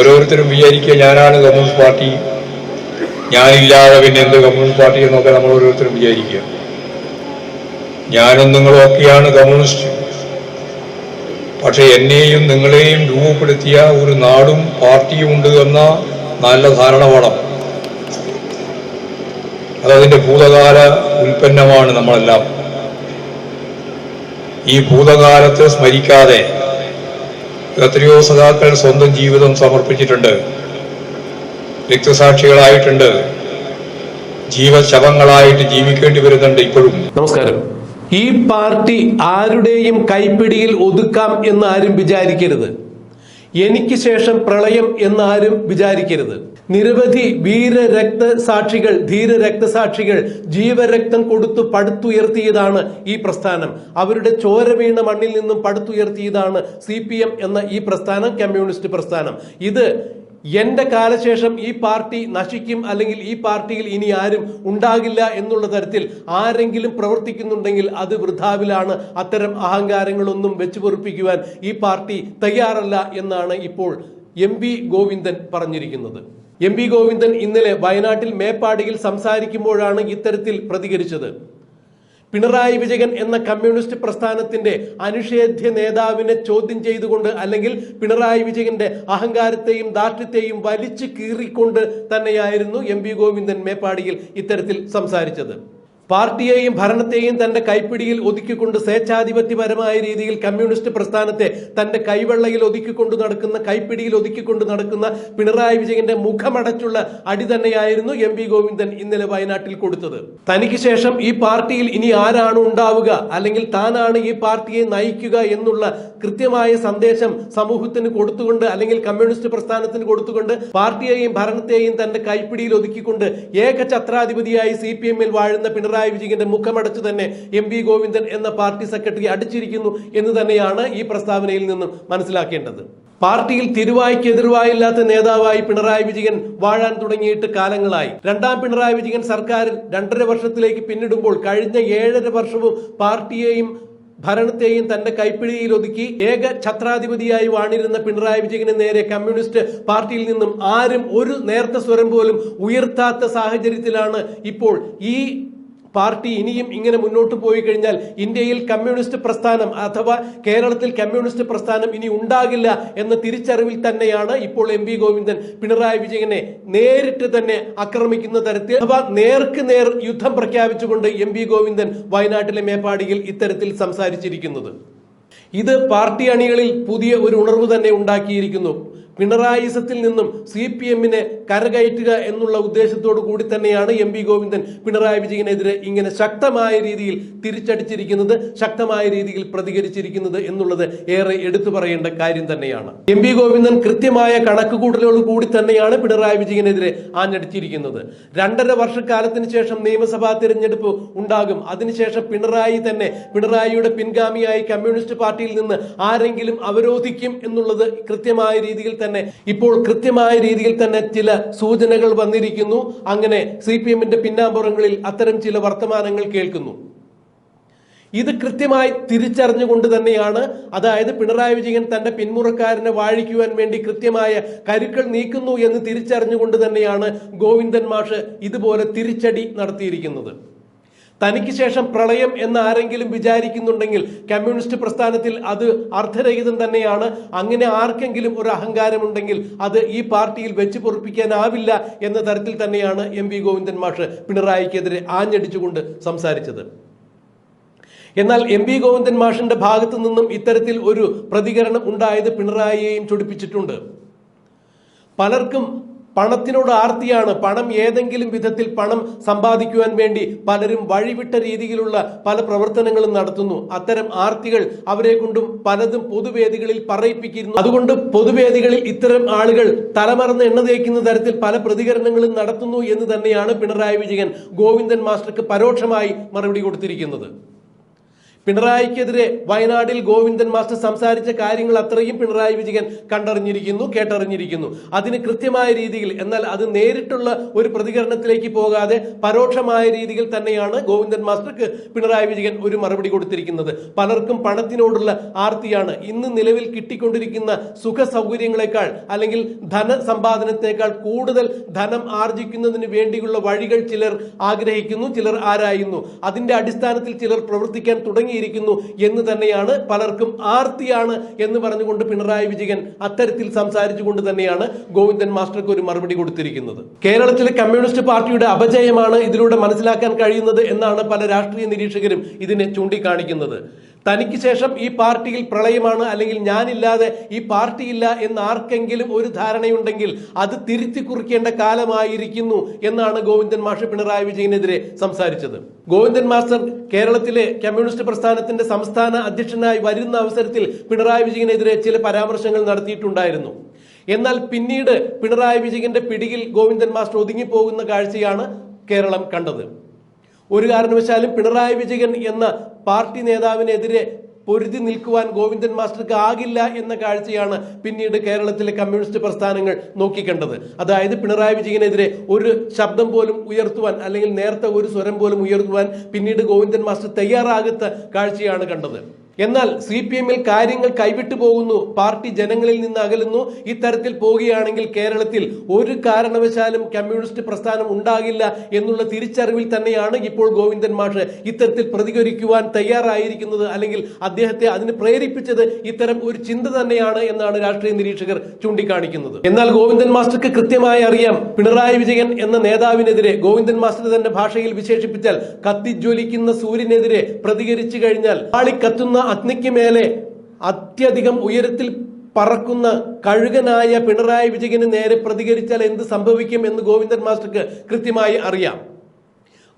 ഓരോരുത്തരും വിചാരിക്കുക ഞാനാണ് കമ്മ്യൂണിസ്റ്റ് പാർട്ടി. ഞാനില്ലാതെ പിന്നെ എന്ത് കമ്മ്യൂണിസ്റ്റ് പാർട്ടി എന്നൊക്കെ നമ്മൾ ഓരോരുത്തരും വിചാരിക്കുക. ഞാനും നിങ്ങളും ഒക്കെയാണ് കമ്മ്യൂണിസ്റ്റ്. പക്ഷെ എന്നെയും നിങ്ങളെയും രൂപപ്പെടുത്തിയ ഒരു നാടും പാർട്ടിയും ഉണ്ട് എന്ന നല്ല ധാരണ വേണം. അതതിന്റെ ഭൂതകാല ഉൽപ്പന്നമാണ് നമ്മളെല്ലാം. ഈ ഭൂതകാലത്തെ സ്മരിക്കാതെ എത്രയോ സദാക്കൾ സ്വന്തം ജീവിതം സമർപ്പിച്ചിട്ടുണ്ട്. രക്തസാക്ഷികളായിട്ടുണ്ട്. ജീവശവങ്ങളായിട്ട് ജീവിക്കേണ്ടി വരുന്നുണ്ട് ഇപ്പോഴും. നമസ്കാരം. ഈ പാർട്ടി ആരുടെയും കൈപ്പിടിയിൽ ഒതുക്കാം എന്ന് ആരും വിചാരിക്കരുത്. എനിക്ക് ശേഷം പ്രളയം എന്ന് ആരും വിചാരിക്കരുത്. നിരവധി വീര രക്തസാക്ഷികൾ ധീര രക്തസാക്ഷികൾ ജീവരക്തം കൊടുത്തു പടുത്തുയർത്തിയതാണ് ഈ പ്രസ്ഥാനം. അവരുടെ ചോര വീണ മണ്ണിൽ നിന്നും പടുത്തുയർത്തിയതാണ് സി എന്ന ഈ പ്രസ്ഥാനം കമ്മ്യൂണിസ്റ്റ് പ്രസ്ഥാനം. ഇത് എന്റെ കാലശേഷം ഈ പാർട്ടി നശിക്കും അല്ലെങ്കിൽ ഈ പാർട്ടിയിൽ ഇനി ആരും ഉണ്ടാകില്ല എന്നുള്ള തരത്തിൽ ആരെങ്കിലും പ്രവർത്തിക്കുന്നുണ്ടെങ്കിൽ അത് വൃഥാവിലാണ്. അത്തരം അഹങ്കാരങ്ങളൊന്നും വെച്ചു പൊറിപ്പിക്കുവാൻ ഈ പാർട്ടി തയ്യാറല്ല എന്നാണ് ഇപ്പോൾ എം വി ഗോവിന്ദൻ പറഞ്ഞിരിക്കുന്നത്. എം വി ഗോവിന്ദൻ ഇന്നലെ വയനാട്ടിൽ മേപ്പാടിയിൽ സംസാരിക്കുമ്പോഴാണ് ഇത്തരത്തിൽ പ്രതികരിച്ചത്. പിണറായി വിജയൻ എന്ന കമ്മ്യൂണിസ്റ്റ് പ്രസ്ഥാനത്തിന്റെ അനുഷേധ്യ നേതാവിനെ ചോദ്യം ചെയ്തുകൊണ്ട് അല്ലെങ്കിൽ പിണറായി വിജയന്റെ അഹങ്കാരത്തെയും ദാർഢ്യത്തെയും വലിച്ചു കീറിക്കൊണ്ട് തന്നെയായിരുന്നു എം വി ഗോവിന്ദൻ മേപ്പാടിയിൽ ഇത്തരത്തിൽ സംസാരിച്ചത്. പാർട്ടിയെയും ഭരണത്തെയും തന്റെ കൈപ്പിടിയിൽ ഒതുക്കിക്കൊണ്ട് സ്വേച്ഛാധിപത്യപരമായ രീതിയിൽ കമ്മ്യൂണിസ്റ്റ് പ്രസ്ഥാനത്തെ തന്റെ കൈവെള്ളയിൽ ഒതുക്കിക്കൊണ്ട് നടക്കുന്ന കൈപ്പിടിയിൽ ഒതുക്കിക്കൊണ്ട് നടക്കുന്ന പിണറായി വിജയന്റെ മുഖമടച്ചുള്ള അടി തന്നെയായിരുന്നു എം വി ഗോവിന്ദൻ ഇന്നലെ വയനാട്ടിൽ കൊടുത്തത്. തനിക്ക് ശേഷം ഈ പാർട്ടിയിൽ ഇനി ആരാണ് ഉണ്ടാവുക അല്ലെങ്കിൽ താനാണ് ഈ പാർട്ടിയെ നയിക്കുക എന്നുള്ള കൃത്യമായ സന്ദേശം സമൂഹത്തിന് കൊടുത്തുകൊണ്ട് അല്ലെങ്കിൽ കമ്മ്യൂണിസ്റ്റ് പ്രസ്ഥാനത്തിന് കൊടുത്തുകൊണ്ട് പാർട്ടിയെയും ഭരണത്തെയും തന്റെ കൈപ്പിടിയിൽ ഒതുക്കിക്കൊണ്ട് ഏക ഛത്രാധിപതിയായി സി പി എമ്മിൽ വാഴുന്ന പിണറായി വിജയന്റെ മുഖമടച്ചു തന്നെ എം വി ഗോവിന്ദൻ എന്ന പാർട്ടി സെക്രട്ടറി അടിച്ചിരിക്കുന്നു എന്ന് തന്നെയാണ് ഈ പ്രസ്താവനയിൽ നിന്നും മനസ്സിലാക്കേണ്ടത്. പാർട്ടിയിൽ തിരുവായ്ക്ക് എതിർവായില്ലാത്ത നേതാവായി പിണറായി വിജയൻ വാഴാൻ തുടങ്ങിയിട്ട് കാലങ്ങളായി. രണ്ടാം പിണറായി വിജയൻ സർക്കാരിൽ രണ്ടര വർഷത്തിലേക്ക് പിന്നിടുമ്പോൾ കഴിഞ്ഞ ഏഴര വർഷവും പാർട്ടിയെയും ഭരണത്തെയും തന്റെ കൈപ്പിടിയിൽ ഒതുക്കി ഏക ഛത്രാധിപതിയായി വാണിരുന്ന പിണറായി വിജയന് നേരെ കമ്മ്യൂണിസ്റ്റ് പാർട്ടിയിൽ നിന്നും ആരും ഒരു നേർത്ത സ്വരം പോലും ഉയർത്താത്ത സാഹചര്യത്തിലാണ് ഇപ്പോൾ ഈ പാർട്ടി ഇനിയും ഇങ്ങനെ മുന്നോട്ട് പോയി കഴിഞ്ഞാൽ ഇന്ത്യയിൽ കമ്മ്യൂണിസ്റ്റ് പ്രസ്ഥാനം അഥവാ കേരളത്തിൽ കമ്മ്യൂണിസ്റ്റ് പ്രസ്ഥാനം ഇനി ഉണ്ടാകില്ല എന്ന തിരിച്ചറിവിൽ തന്നെയാണ് ഇപ്പോൾ എം ഗോവിന്ദൻ പിണറായി വിജയനെ നേരിട്ട് തന്നെ ആക്രമിക്കുന്ന തരത്തിൽ അഥവാ നേർക്ക് നേർ യുദ്ധം പ്രഖ്യാപിച്ചുകൊണ്ട് എം ഗോവിന്ദൻ വയനാട്ടിലെ മേപ്പാടിയിൽ ഇത്തരത്തിൽ സംസാരിച്ചിരിക്കുന്നത്. ഇത് പാർട്ടി അണികളിൽ പുതിയ ഒരു ഉണർവ് തന്നെ ഉണ്ടാക്കിയിരിക്കുന്നു. പിണറായിസത്തിൽ നിന്നും സി പി എമ്മിനെ കരകയറ്റുക എന്നുള്ള ഉദ്ദേശത്തോടു കൂടി തന്നെയാണ് എം വി ഗോവിന്ദൻ പിണറായി വിജയനെതിരെ ഇങ്ങനെ ശക്തമായ രീതിയിൽ തിരിച്ചടിച്ചിരിക്കുന്നത് ശക്തമായ രീതിയിൽ പ്രതികരിച്ചിരിക്കുന്നത് എന്നുള്ളത് ഏറെ എടുത്തു പറയേണ്ട കാര്യം തന്നെയാണ്. എം വി ഗോവിന്ദൻ കൃത്യമായ കണക്കുകൂട്ടലോട് കൂടി തന്നെയാണ് പിണറായി വിജയനെതിരെ ആഞ്ഞടിച്ചിരിക്കുന്നത്. രണ്ടര വർഷക്കാലത്തിന് ശേഷം നിയമസഭാ തിരഞ്ഞെടുപ്പ് ഉണ്ടാകും. അതിനുശേഷം പിണറായി തന്നെ പിണറായിയുടെ പിൻഗാമിയായി കമ്മ്യൂണിസ്റ്റ് പാർട്ടിയിൽ നിന്ന് ആരെങ്കിലും അവരോധിക്കും എന്നുള്ളത് കൃത്യമായ രീതിയിൽ തന്നെ ഇപ്പോൾ കൃത്യമായ രീതിയിൽ തന്നെ ചില സൂചനകൾ വന്നിരിക്കുന്നു. അങ്ങനെ സി പി എമ്മിന്റെ പിന്നാമ്പുറങ്ങളിൽ അത്തരം ചില വർത്തമാനങ്ങൾ കേൾക്കുന്നു. ഇത് കൃത്യമായി തിരിച്ചറിഞ്ഞുകൊണ്ട് തന്നെയാണ്. അതായത് പിണറായി വിജയൻ തന്റെ പിന്മുറക്കാരനെ വാഴിക്കുവാൻ വേണ്ടി കൃത്യമായ കരുക്കൾ നീക്കുന്നു എന്ന് തിരിച്ചറിഞ്ഞുകൊണ്ട് തന്നെയാണ് ഗോവിന്ദൻ മാഷ് ഇതുപോലെ തിരിച്ചടി നടത്തിയിരിക്കുന്നത്. തനിക്ക് ശേഷം പ്രളയം എന്ന് ആരെങ്കിലും വിചാരിക്കുന്നുണ്ടെങ്കിൽ കമ്മ്യൂണിസ്റ്റ് പ്രസ്ഥാനത്തിൽ അത് അർത്ഥരഹിതം തന്നെയാണ്. അങ്ങനെ ആർക്കെങ്കിലും ഒരു അഹങ്കാരമുണ്ടെങ്കിൽ അത് ഈ പാർട്ടിയിൽ വെച്ച് പൊറപ്പിക്കാനാവില്ല എന്ന തരത്തിൽ തന്നെയാണ് എം വി ഗോവിന്ദൻ മാഷ് പിണറായിക്കെതിരെ ആഞ്ഞടിച്ചുകൊണ്ട് സംസാരിച്ചത്. എന്നാൽ എം വി ഗോവിന്ദൻ മാഷിന്റെ ഭാഗത്തു നിന്നും ഇത്തരത്തിൽ ഒരു പ്രതികരണം ഉണ്ടായത് പിണറായിയെയും ചൊടിപ്പിച്ചിട്ടുണ്ട്. പലർക്കും പണത്തിനോട് ആർത്തിയാണ്. പണം ഏതെങ്കിലും വിധത്തിൽ പണം സമ്പാദിക്കുവാൻ വേണ്ടി പലരും വഴിവിട്ട രീതിയിലുള്ള പല പ്രവർത്തനങ്ങളും നടത്തുന്നു. അത്തരം ആർത്തികൾ അവരെ കൊണ്ടും പലതും പൊതുവേദികളിൽ പറയിപ്പിക്കുന്നു. അതുകൊണ്ട് പൊതുവേദികളിൽ ഇത്തരം ആളുകൾ തലമറന്ന് എണ്ണ തേക്കുന്ന തരത്തിൽ പല പ്രതികരണങ്ങളും നടത്തുന്നു എന്ന് തന്നെയാണ് പിണറായി വിജയൻ ഗോവിന്ദൻ മാസ്റ്റർക്ക് പരോക്ഷമായി മറുപടി കൊടുത്തിരിക്കുന്നത്. പിണറായിക്കെതിരെ വയനാട്ടിൽ ഗോവിന്ദൻ മാസ്റ്റർ സംസാരിച്ച കാര്യങ്ങൾ അത്രയും പിണറായി വിജയൻ കണ്ടറിഞ്ഞിരിക്കുന്നു കേട്ടറിഞ്ഞിരിക്കുന്നു. അതിന് കൃത്യമായ രീതിയിൽ എന്നാൽ അത് നേരിട്ടുള്ള ഒരു പ്രതികരണത്തിലേക്ക് പോകാതെ പരോക്ഷമായ രീതിയിൽ തന്നെയാണ് ഗോവിന്ദൻ മാസ്റ്റർക്ക് പിണറായി വിജയൻ ഒരു മറുപടി കൊടുത്തിരിക്കുന്നത്. പലർക്കും പണത്തിനോടുള്ള ആർത്തിയാണ് ഇന്ന് നിലവിൽ കിട്ടിക്കൊണ്ടിരിക്കുന്ന സുഖ സൗകര്യങ്ങളെക്കാൾ അല്ലെങ്കിൽ ധനസമ്പാദനത്തെക്കാൾ കൂടുതൽ ധനം ആർജിക്കുന്നതിന് വേണ്ടിയുള്ള വഴികൾ ചിലർ ആഗ്രഹിക്കുന്നു ചിലർ ആരായുന്നു. അതിന്റെ അടിസ്ഥാനത്തിൽ ചിലർ പ്രവർത്തിക്കാൻ തുടങ്ങിയിരിക്കുന്നു എന്ന് തന്നെയാണ് പലർക്കും ആർത്തിയാണ് എന്ന് പറഞ്ഞുകൊണ്ട് പിണറായി വിജയൻ അത്തരത്തിൽ സംസാരിച്ചുകൊണ്ട് തന്നെയാണ് ഗോവിന്ദൻ മാസ്റ്റർക്ക് ഒരു മറുപടി കൊടുത്തിരിക്കുന്നത്. കേരളത്തിലെ കമ്മ്യൂണിസ്റ്റ് പാർട്ടിയുടെ അപജയമാണ് ഇതിലൂടെ മനസ്സിലാക്കാൻ കഴിയുന്നത് എന്നാണ് പല രാഷ്ട്രീയ നിരീക്ഷകരും ഇതിനെ ചൂണ്ടിക്കാണിക്കുന്നത്. തനിക്ക് ശേഷം ഈ പാർട്ടിയിൽ പ്രളയമാണ് അല്ലെങ്കിൽ ഞാനില്ലാതെ ഈ പാർട്ടിയില്ല എന്ന് ആർക്കെങ്കിലും ഒരു ധാരണയുണ്ടെങ്കിൽ അത് തിരുത്തി കുറിക്കേണ്ട കാലമായിരിക്കുന്നു എന്നാണ് ഗോവിന്ദൻ മാഷ് പിണറായി വിജയനെതിരെ സംസാരിച്ചത്. ഗോവിന്ദൻ മാസ്റ്റർ കേരളത്തിലെ കമ്മ്യൂണിസ്റ്റ് പ്രസ്ഥാനത്തിന്റെ സംസ്ഥാന അധ്യക്ഷനായി വരുന്ന അവസരത്തിൽ പിണറായി വിജയനെതിരെ ചില പരാമർശങ്ങൾ നടത്തിയിട്ടുണ്ടായിരുന്നു. എന്നാൽ പിന്നീട് പിണറായി വിജയന്റെ പിടിയിൽ ഗോവിന്ദൻ മാസ്റ്റർ ഒതുങ്ങിപ്പോകുന്ന കാഴ്ചയാണ് കേരളം കണ്ടത്. ഒരു കാരണവശാലും പിണറായി വിജയൻ എന്ന പാർട്ടി നേതാവിനെതിരെ പൊരുതി നിൽക്കുവാൻ ഗോവിന്ദൻ മാസ്റ്റർക്ക് ആകില്ല എന്ന കാഴ്ചയാണ് പിന്നീട് കേരളത്തിലെ കമ്മ്യൂണിസ്റ്റ് പ്രസ്ഥാനങ്ങൾ നോക്കിക്കണ്ടത്. അതായത് പിണറായി വിജയനെതിരെ ഒരു ശബ്ദം പോലും ഉയർത്തുവാൻ അല്ലെങ്കിൽ നേരത്തെ ഒരു സ്വരം പോലും ഉയർത്തുവാൻ പിന്നീട് ഗോവിന്ദൻ മാസ്റ്റർ തയ്യാറാകാത്ത കാഴ്ചയാണ് കണ്ടത്. എന്നാൽ സി പി എമ്മിൽ കാര്യങ്ങൾ കൈവിട്ടു പോകുന്നു. പാർട്ടി ജനങ്ങളിൽ നിന്ന് അകലുന്നു. ഇത്തരത്തിൽ പോവുകയാണെങ്കിൽ കേരളത്തിൽ ഒരു കാരണവശാലും കമ്മ്യൂണിസ്റ്റ് പ്രസ്ഥാനം ഉണ്ടാകില്ല എന്നുള്ള തിരിച്ചറിവിൽ തന്നെയാണ് ഇപ്പോൾ ഗോവിന്ദൻ മാഷ് ഇത്തരത്തിൽ പ്രതികരിക്കുവാൻ തയ്യാറായിരിക്കുന്നത് അല്ലെങ്കിൽ അദ്ദേഹത്തെ അതിന് പ്രേരിപ്പിച്ചത് ഇത്തരം ഒരു ചിന്ത തന്നെയാണ് എന്നാണ് രാഷ്ട്രീയ നിരീക്ഷകർ ചൂണ്ടിക്കാണിക്കുന്നത്. എന്നാൽ ഗോവിന്ദൻ മാസ്റ്റർക്ക് കൃത്യമായി അറിയാം പിണറായി വിജയൻ എന്ന നേതാവിനെതിരെ ഗോവിന്ദൻ മാസ്റ്റർ തന്റെ ഭാഷയിൽ വിശേഷിപ്പിച്ചാൽ കത്തിജ്വലിക്കുന്ന സൂര്യനെതിരെ പ്രതികരിച്ചു കഴിഞ്ഞാൽ ആളിക്കത്തുന്ന അഗ്നിക്ക് മേലെ അത്യധികം ഉയരത്തിൽ പറക്കുന്ന കഴുകനായ പിണറായി വിജയന് നേരെ പ്രതികരിച്ചാൽ എന്ത് സംഭവിക്കും എന്ന് ഗോവിന്ദൻ മാസ്റ്റർക്ക് കൃത്യമായി അറിയാം.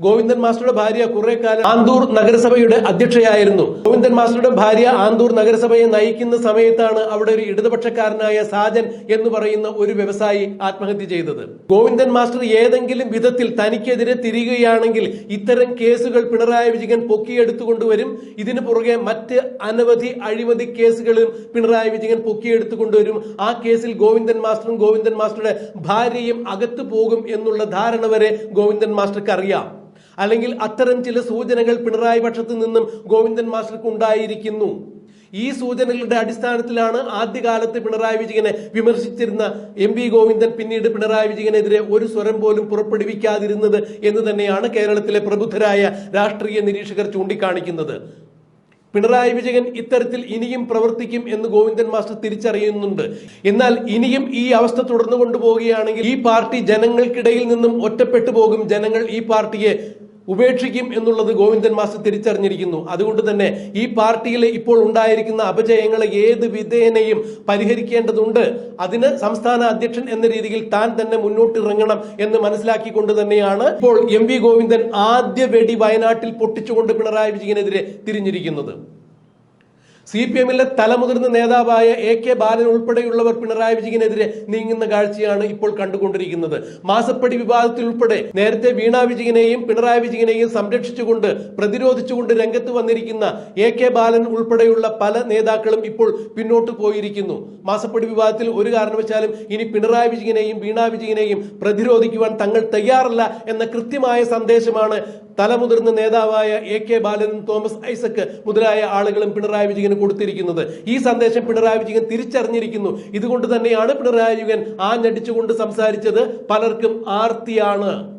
ഗോവിന്ദൻ മാസ്റ്ററുടെ ഭാര്യ കുറെ കാലം ആന്തൂർ നഗരസഭയുടെ അധ്യക്ഷയായിരുന്നു. ഗോവിന്ദൻ മാസ്റ്ററുടെ ഭാര്യ ആന്തൂർ നഗരസഭയെ നയിക്കുന്ന സമയത്താണ് അവിടെ ഒരു ഇടതുപക്ഷക്കാരനായ സാജൻ എന്ന് പറയുന്ന ഒരു വ്യവസായി ആത്മഹത്യ ചെയ്തത്. ഗോവിന്ദൻ മാസ്റ്റർ ഏതെങ്കിലും വിധത്തിൽ തനിക്കെതിരെ തിരികുകയാണെങ്കിൽ ഇത്തരം കേസുകൾ പിണറായി വിജയൻ പൊക്കിയെടുത്തുകൊണ്ടുവരും. ഇതിനു പുറകെ മറ്റ് അനവധി അഴിമതി കേസുകളും പിണറായി വിജയൻ പൊക്കിയെടുത്തുകൊണ്ടുവരും. ആ കേസിൽ ഗോവിന്ദൻ മാസ്റ്ററും ഗോവിന്ദൻ മാസ്റ്ററുടെ ഭാര്യയും അകത്തു പോകും എന്നുള്ള ധാരണ വരെ ഗോവിന്ദൻ മാസ്റ്റർക്ക് അറിയാം അല്ലെങ്കിൽ അത്തരം ചില സൂചനകൾ പിണറായി പക്ഷത്തു നിന്നും ഗോവിന്ദൻ മാസ്റ്റർക്ക് ഉണ്ടായിരിക്കുന്നു. ഈ സൂചനകളുടെ അടിസ്ഥാനത്തിലാണ് ആദ്യകാലത്ത് പിണറായി വിജയനെ വിമർശിച്ചിരുന്ന എം വി ഗോവിന്ദൻ പിന്നീട് പിണറായി വിജയനെതിരെ ഒരു സ്വരം പോലും പുറപ്പെടുവിക്കാതിരുന്നത് എന്ന് തന്നെയാണ് കേരളത്തിലെ പ്രബുദ്ധരായ രാഷ്ട്രീയ നിരീക്ഷകർ ചൂണ്ടിക്കാണിക്കുന്നത്. പിണറായി വിജയൻ ഇത്തരത്തിൽ ഇനിയും പ്രവർത്തിക്കും എന്ന് ഗോവിന്ദൻ മാസ്റ്റർ തിരിച്ചറിയുന്നുണ്ട്. എന്നാൽ ഇനിയും ഈ അവസ്ഥ തുടർന്നു കൊണ്ടുപോവുകയാണെങ്കിൽ ഈ പാർട്ടി ജനങ്ങൾക്കിടയിൽ നിന്നും ഒറ്റപ്പെട്ടു പോകും. ജനങ്ങൾ ഈ പാർട്ടിയെ ഉപേക്ഷിക്കും എന്നുള്ളത് ഗോവിന്ദൻ മാസ്റ്റർ തിരിച്ചറിഞ്ഞിരിക്കുന്നു. അതുകൊണ്ട് തന്നെ ഈ പാർട്ടിയിൽ ഇപ്പോൾ ഉണ്ടായിരിക്കുന്ന അപജയങ്ങളെ ഏത് വിധേനയും പരിഹരിക്കേണ്ടതുണ്ട്. അതിന് സംസ്ഥാന അധ്യക്ഷൻ എന്ന രീതിയിൽ താൻ തന്നെ മുന്നോട്ടിറങ്ങണം എന്ന് മനസ്സിലാക്കിക്കൊണ്ട് തന്നെയാണ് ഇപ്പോൾ എം വി ഗോവിന്ദൻ ആദ്യ വെടി വയനാട്ടിൽ പൊട്ടിച്ചുകൊണ്ട് പിണറായി വിജയനെതിരെ തിരിഞ്ഞിരിക്കുന്നത്. സി പി എമ്മിലെ തലമുതിർന്ന നേതാവായ എ കെ ബാലൻ ഉൾപ്പെടെയുള്ളവർ പിണറായി വിജയനെതിരെ നീങ്ങുന്ന കാഴ്ചയാണ് ഇപ്പോൾ കണ്ടുകൊണ്ടിരിക്കുന്നത്. മാസപ്പടി വിവാദത്തിൽ ഉൾപ്പെടെ നേരത്തെ വീണ വിജയനെയും പിണറായി വിജയനെയും സംരക്ഷിച്ചുകൊണ്ട് പ്രതിരോധിച്ചുകൊണ്ട് രംഗത്ത് വന്നിരിക്കുന്ന എ കെ ബാലൻ ഉൾപ്പെടെയുള്ള പല നേതാക്കളും ഇപ്പോൾ പിന്നോട്ട് പോയിരിക്കുന്നു. മാസപ്പടി വിവാദത്തിൽ ഒരു കാരണവശാലും ഇനി പിണറായി വിജയനെയും വീണ വിജയനെയും പ്രതിരോധിക്കുവാൻ തങ്ങൾ തയ്യാറല്ല എന്ന കൃത്യമായ സന്ദേശമാണ് തലമുതിർന്ന നേതാവായ എ കെ ബാലനും തോമസ് ഐസക് മുതലായ ആളുകളും പിണറായി വിജയന് കൊടുത്തിരിക്കുന്നത്. ഈ സന്ദേശം പിണറായി വിജയൻ തിരിച്ചറിഞ്ഞിരിക്കുന്നു. ഇതുകൊണ്ട് തന്നെയാണ് പിണറായി വിജയൻ ആഞ്ഞടിച്ചുകൊണ്ട് സംസാരിച്ചത്. പലർക്കും ആർത്തിയാണ്.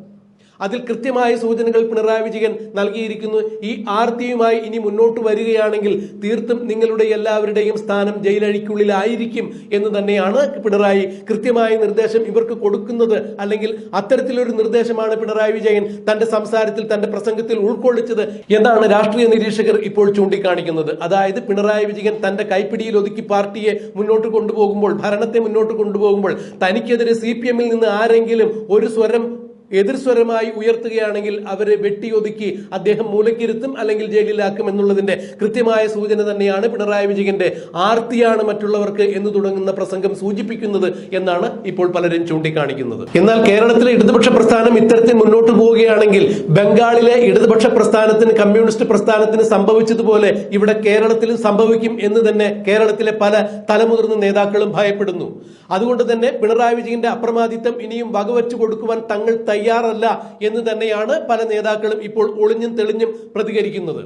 അതിൽ കൃത്യമായ സൂചനകൾ പിണറായി വിജയൻ നൽകിയിരിക്കുന്നു. ഈ ആർത്തിയുമായി ഇനി മുന്നോട്ട് വരികയാണെങ്കിൽ തീർത്തും നിങ്ങളുടെ എല്ലാവരുടെയും സ്ഥാനം ജയിലഴിക്കുള്ളിലായിരിക്കും എന്ന് തന്നെയാണ് പിണറായി കൃത്യമായ നിർദ്ദേശം ഇവർക്ക് കൊടുക്കുന്നത്. അല്ലെങ്കിൽ അത്തരത്തിലൊരു നിർദ്ദേശമാണ് പിണറായി വിജയൻ തന്റെ സംസാരത്തിൽ തന്റെ പ്രസംഗത്തിൽ ഉൾക്കൊള്ളിച്ചത് എന്നാണ് രാഷ്ട്രീയ നിരീക്ഷകർ ഇപ്പോൾ ചൂണ്ടിക്കാണിക്കുന്നത്. അതായത് പിണറായി വിജയൻ തന്റെ കൈപ്പിടിയിൽ ഒതുക്കി പാർട്ടിയെ മുന്നോട്ട് കൊണ്ടുപോകുമ്പോൾ ഭരണത്തെ മുന്നോട്ട് കൊണ്ടുപോകുമ്പോൾ തനിക്കെതിരെ സി പി എമ്മിൽ നിന്ന് ആരെങ്കിലും ഒരു സ്വരം എതിർസ്വരമായി ഉയർത്തുകയാണെങ്കിൽ അവരെ വെട്ടിയൊതുക്കി അദ്ദേഹം മൂലക്കിരുത്തും അല്ലെങ്കിൽ ജയിലിലാക്കും എന്നുള്ളതിന്റെ കൃത്യമായ സൂചന തന്നെയാണ് പിണറായി വിജയന്റെ ആർത്തിയാണ് മറ്റുള്ളവർക്ക് എന്ന് തുടങ്ങുന്ന പ്രസംഗം സൂചിപ്പിക്കുന്നത് എന്നാണ് ഇപ്പോൾ പലരും ചൂണ്ടിക്കാണിക്കുന്നത്. എന്നാൽ കേരളത്തിലെ ഇടതുപക്ഷ പ്രസ്ഥാനം ഇത്തരത്തിൽ മുന്നോട്ട് പോവുകയാണെങ്കിൽ ബംഗാളിലെ ഇടതുപക്ഷ പ്രസ്ഥാനത്തിന് കമ്മ്യൂണിസ്റ്റ് പ്രസ്ഥാനത്തിന് സംഭവിച്ചതുപോലെ ഇവിടെ കേരളത്തിലും സംഭവിക്കും എന്ന് തന്നെ കേരളത്തിലെ പല തലമുതിർന്ന നേതാക്കളും ഭയപ്പെടുന്നു. അതുകൊണ്ട് തന്നെ പിണറായി വിജയന്റെ അപ്രമാദിത്വം ഇനിയും വകവച്ചു കൊടുക്കുവാൻ തങ്ങൾ തയ്യാറല്ല എന്ന് തന്നെയാണ് പല നേതാക്കളും ഇപ്പോൾ ഒളിഞ്ഞും തെളിഞ്ഞും പ്രതികരിക്കുന്നത്.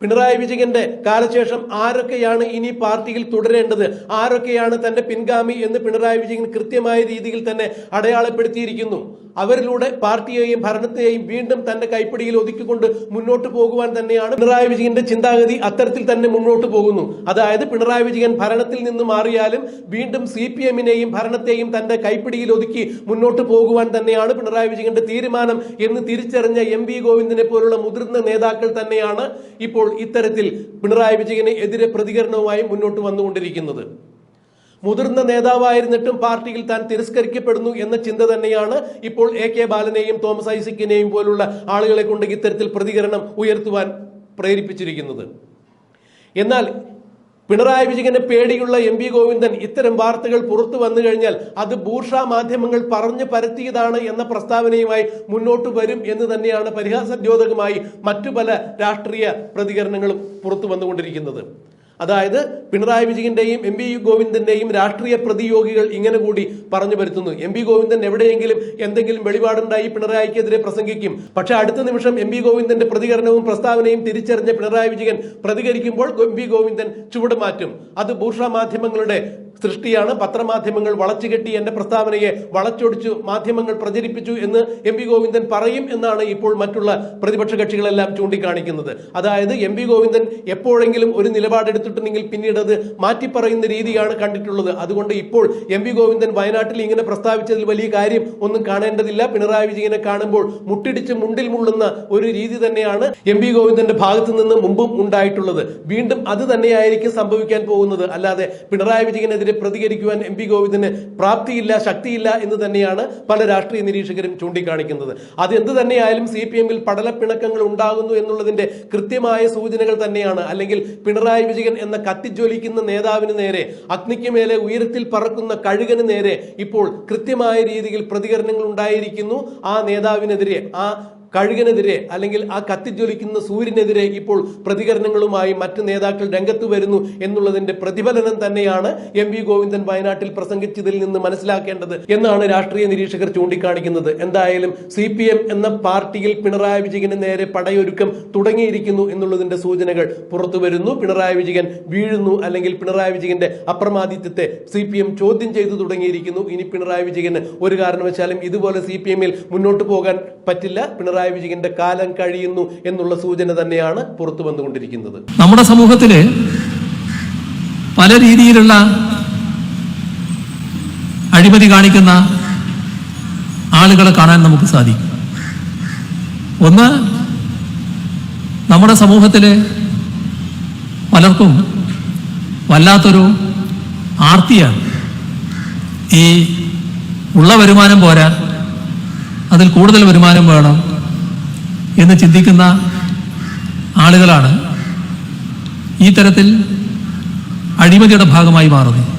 പിണറായി വിജയന്റെ കാലശേഷം ആരൊക്കെയാണ് ഇനി പാർട്ടിയിൽ തുടരേണ്ടത്? ആരൊക്കെയാണ് തന്റെ പിൻഗാമി എന്ന് പിണറായി വിജയൻ കൃത്യമായ രീതിയിൽ തന്നെ അടയാളപ്പെടുത്തിയിരിക്കുന്നു. അവരിലൂടെ പാർട്ടിയെയും ഭരണത്തെയും വീണ്ടും തന്റെ കൈപ്പിടിയിൽ ഒതുക്കിക്കൊണ്ട് മുന്നോട്ട് പോകുവാൻ തന്നെയാണ് പിണറായി വിജയന്റെ ചിന്താഗതി അത്തരത്തിൽ തന്നെ മുന്നോട്ട് പോകുന്നു. അതായത് പിണറായി വിജയൻ ഭരണത്തിൽ നിന്ന് മാറിയാലും വീണ്ടും സി പി എമ്മിനെയും ഭരണത്തെയും തന്റെ കൈപ്പിടിയിൽ ഒതുക്കി മുന്നോട്ട് പോകുവാൻ തന്നെയാണ് പിണറായി വിജയന്റെ തീരുമാനം എന്ന് തിരിച്ചറിഞ്ഞ എം വി ഗോവിന്ദനെ പോലുള്ള മുതിർന്ന നേതാക്കൾ തന്നെയാണ് ഇപ്പോൾ ഇത്തരത്തിൽ പിണറായി വിജയന് എതിരെ പ്രതികരണവുമായി മുന്നോട്ട് വന്നുകൊണ്ടിരിക്കുന്നത്. മുതിർന്ന നേതാവായിരുന്നിട്ടും പാർട്ടിയിൽ താൻ തിരസ്കരിക്കപ്പെടുന്നു എന്ന ചിന്ത തന്നെയാണ് ഇപ്പോൾ എ കെ ബാലനെയും തോമസ് ഐസക്കിനെയും പോലുള്ള ആളുകളെ കൊണ്ട് ഇത്തരത്തിൽ പ്രതികരണം ഉയർത്തുവാൻ പ്രേരിപ്പിച്ചിരിക്കുന്നത്. എന്നാൽ പിണറായി വിജയന്റെ പേടിയുള്ള എം വി ഗോവിന്ദൻ ഇത്തരം വാർത്തകൾ പുറത്തു വന്നു കഴിഞ്ഞാൽ അത് ബൂർഷ മാധ്യമങ്ങൾ പറഞ്ഞു പരത്തിയതാണ് എന്ന പ്രസ്താവനയുമായി മുന്നോട്ട് വരും എന്ന് തന്നെയാണ് പരിഹാസദ്യോതകമായി മറ്റു പല രാഷ്ട്രീയ പ്രതികരണങ്ങളും പുറത്തു വന്നുകൊണ്ടിരിക്കുന്നത്. അതായത് പിണറായി വിജയന്റെയും എം പി ഗോവിന്ദന്റെയും രാഷ്ട്രീയ പ്രതിയോഗികൾ ഇങ്ങനെ കൂടി പറഞ്ഞു വരുത്തുന്നു. എം പി ഗോവിന്ദൻ എവിടെയെങ്കിലും എന്തെങ്കിലും വെളിപാടുണ്ടായി പിണറായിക്കെതിരെ പ്രസംഗിക്കും. പക്ഷെ അടുത്ത നിമിഷം എം ഗോവിന്ദന്റെ പ്രതികരണവും പ്രസ്താവനയും തിരിച്ചറിഞ്ഞ പിണറായി വിജയൻ പ്രതികരിക്കുമ്പോൾ എം ഗോവിന്ദൻ ചുവട് മാറ്റും. അത് ബൂർഷ മാധ്യമങ്ങളുടെ സൃഷ്ടിയാണ്. പത്രമാധ്യമങ്ങൾ വളച്ചുകെട്ടി എന്റെ പ്രസ്താവനയെ വളച്ചൊടിച്ചു മാധ്യമങ്ങൾ പ്രചരിപ്പിച്ചു എന്ന് എം പി ഗോവിന്ദൻ പറയും എന്നാണ് ഇപ്പോൾ മറ്റുള്ള പ്രതിപക്ഷ കക്ഷികളെല്ലാം ചൂണ്ടിക്കാണിക്കുന്നത്. അതായത് എം പി ഗോവിന്ദൻ എപ്പോഴെങ്കിലും ഒരു നിലപാടെടുത്തിട്ടുണ്ടെങ്കിൽ പിന്നീട് അത് മാറ്റിപ്പറയുന്ന രീതിയാണ് കണ്ടിട്ടുള്ളത്. അതുകൊണ്ട് ഇപ്പോൾ എം പി ഗോവിന്ദൻ വയനാട്ടിൽ ഇങ്ങനെ പ്രസ്താവിച്ചതിൽ വലിയ കാര്യം ഒന്നും കാണേണ്ടതില്ല. പിണറായി വിജയനെ കാണുമ്പോൾ മുട്ടിടിച്ച് മുണ്ടിൽ മുള്ളുന്ന ഒരു രീതി തന്നെയാണ് എം പി ഗോവിന്ദന്റെ ഭാഗത്തു നിന്ന് മുമ്പും ഉണ്ടായിട്ടുള്ളത്. വീണ്ടും അത് തന്നെയായിരിക്കും സംഭവിക്കാൻ പോകുന്നത്. അല്ലാതെ പിണറായി വിജയനെതിരെ പ്രതികരിക്കുവാൻ എം പി ഗോവിന്ദന് പ്രാപ്തിയില്ല ശക്തിയില്ല എന്ന് തന്നെയാണ് പല രാഷ്ട്രീയ നിരീക്ഷകരും ചൂണ്ടിക്കാണിക്കുന്നത്. അതെന്ത് തന്നെയായാലും സി പി എമ്മിൽ പടലപ്പിണക്കങ്ങൾ ഉണ്ടാകുന്നു എന്നുള്ളതിന്റെ കൃത്യമായ സൂചനകൾ തന്നെയാണ്. അല്ലെങ്കിൽ പിണറായി വിജയൻ എന്ന കത്തിജ്വലിക്കുന്ന നേതാവിന് നേരെ അഗ്നിക്ക് മേലെ ഉയരത്തിൽ പറക്കുന്ന കഴുകന് നേരെ ഇപ്പോൾ കൃത്യമായ രീതിയിൽ പ്രതികരണങ്ങൾ ഉണ്ടായിരിക്കുന്നു. ആ നേതാവിനെതിരെ ആ കഴുകനെതിരെ അല്ലെങ്കിൽ ആ കത്തിജ്വലിക്കുന്ന സൂര്യനെതിരെ ഇപ്പോൾ പ്രതികരണങ്ങളുമായി മറ്റ് നേതാക്കൾ രംഗത്ത് വരുന്നു എന്നുള്ളതിന്റെ പ്രതിഫലനം തന്നെയാണ് എം വി ഗോവിന്ദൻ വയനാട്ടിൽ പ്രസംഗിച്ചതിൽ നിന്ന് മനസ്സിലാക്കേണ്ടത് എന്നാണ് രാഷ്ട്രീയ നിരീക്ഷകർ ചൂണ്ടിക്കാണിക്കുന്നത്. എന്തായാലും സി പി എം എന്ന പാർട്ടിയിൽ പിണറായി വിജയന് നേരെ പടയൊരുക്കം തുടങ്ങിയിരിക്കുന്നു എന്നുള്ളതിന്റെ സൂചനകൾ പുറത്തു വരുന്നു. പിണറായി വിജയൻ വീഴുന്നു അല്ലെങ്കിൽ പിണറായി വിജയന്റെ അപ്രമാദിത്വത്തെ സി പി എം ചോദ്യം ചെയ്തു തുടങ്ങിയിരിക്കുന്നു. ഇനി പിണറായി വിജയന് ഒരു കാരണവശാലും ഇതുപോലെ സി പി എമ്മിൽ മുന്നോട്ട് പോകാൻ പറ്റില്ല. പിണറായി വിജയന്റെ കാലം കഴിയുന്നു എന്നുള്ള സൂചന തന്നെയാണ് പുറത്തു വന്നുകൊണ്ടിരിക്കുന്നത്. നമ്മുടെ സമൂഹത്തിൽ പല രീതിയിലുള്ള അഴിമതി കാണിക്കുന്ന ആളുകളെ കാണാൻ നമുക്ക് സാധിക്കും. ഒന്ന് നമ്മുടെ സമൂഹത്തിൽ പലർക്കും വല്ലാത്തൊരു ആർത്തിയാണ്. ഈ ഉള്ള വരുമാനം പോരാ അതിൽ കൂടുതൽ വരുമാനം വേണം എന്ന് ചിന്തിക്കുന്ന ആളുകളാണ് ഈ തരത്തിൽ അഴിമതിയുടെ ഭാഗമായി മാറുന്നത്.